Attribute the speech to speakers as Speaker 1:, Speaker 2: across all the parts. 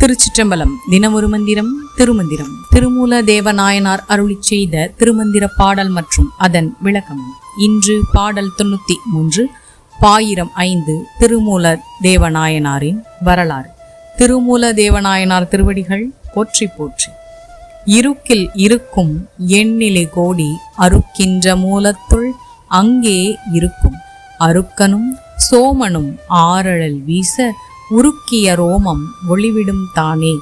Speaker 1: திருச்சிற்றம்பலம். தினமொரு மந்திரம் திருமந்திரம். திருமூல தேவநாயனார் அருளிச் செய்த திருமந்திர பாடல் மற்றும் அதன் விளக்கம். இன்று பாடல் தொண்ணூத்தி மூன்று பாயிரம் ஐந்து திருமூல தேவநாயனாரின் வரலாறு. திருமூல தேவநாயனார் திருவடிகள் போற்றி போற்றி. இருக்கில் இருக்கும் எண்ணிலை கோடி அறுக்கின்ற மூலத்துள் அங்கே இருக்கும். அருக்கனும் சோமனும் ஆரழல் வீச உருக்கிய ரோமம் ஒளிவிடும் தானே.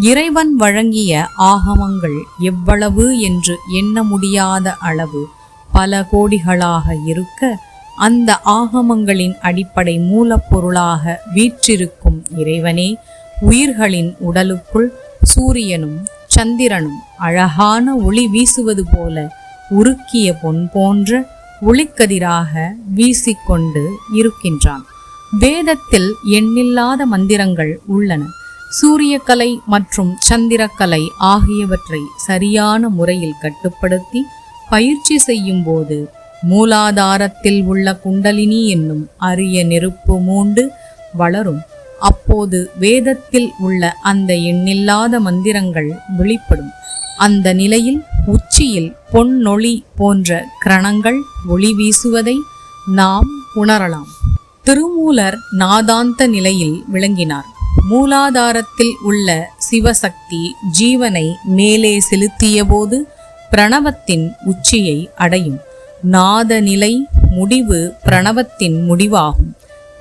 Speaker 1: இறைவன் வழங்கிய ஆகமங்கள் எவ்வளவு என்று எண்ண முடியாத அளவு பல கோடிகளாக இருக்க அந்த ஆகமங்களின் அடிப்படை மூலப்பொருளாக வீற்றிருக்கும் இறைவனே உயிர்களின் உடலுக்குள் சூரியனும் சந்திரனும் அழகான ஒளி வீசுவது போல உருக்கிய பொன் போன்ற ஒளிக்கதிராக வீசிக்கொண்டு இருக்கின்றான். வேதத்தில் எண்ணில்லாத மந்திரங்கள் உள்ளன. சூரியக்கலை மற்றும் சந்திரக்கலை ஆகியவற்றை சரியான முறையில் கட்டுப்படுத்தி பயிற்சி செய்யும் போது மூலாதாரத்தில் உள்ள குண்டலினி என்னும் அரிய நெருப்பு மூண்டு வளரும். அப்போது வேதத்தில் உள்ள அந்த எண்ணில்லாத மந்திரங்கள் வெளிப்படும். அந்த நிலையில் உச்சியில் பொன்னொளி போன்ற கிரணங்கள் ஒளி வீசுவதை நாம் உணரலாம். திருமூலர் நாதாந்த நிலையில் விளங்கினார். மூலாதாரத்தில் உள்ள சிவசக்தி ஜீவனை மேலே செலுத்தியபோது பிரணவத்தின் உச்சியை அடையும். நாத நிலை முடிவு பிரணவத்தின் முடிவாகும்.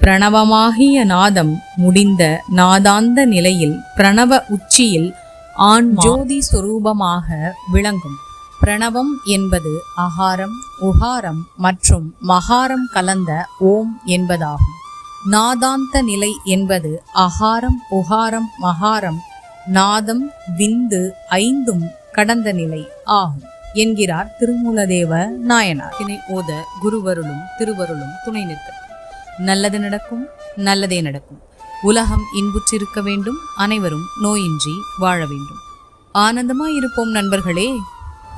Speaker 1: பிரணவமாகிய நாதம் முடிந்த நாதாந்த நிலையில் பிரணவ உச்சியில் ஆண் ஜோதி சொரூபமாக விளங்கும். பிரணவம் என்பது அகாரம் உகாரம் மற்றும் மகாரம் கலந்த ஓம் என்பதாகும். நாதாந்த நிலை என்பது அகாரம் உகாரம் மகாரம் நாதம் விந்து ஐந்தும் கடந்த நிலை ஆகும் என்கிறார் திருமூலதேவ நாயனார். இதனை ஓத குருவருளும் திருவருளும் துணை நிற்க. நல்லது நடக்கும் நல்லதே நடக்கும். உலகம் இன்புற்றிருக்க வேண்டும் அனைவரும் நோயின்றி வாழ வேண்டும். ஆனந்தமாய் இருப்போம் நண்பர்களே.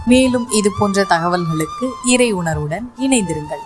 Speaker 1: மேலும் இது போன்ற தகவல்களுக்கு இறை உணர்வுடன் இணைந்திருங்கள்.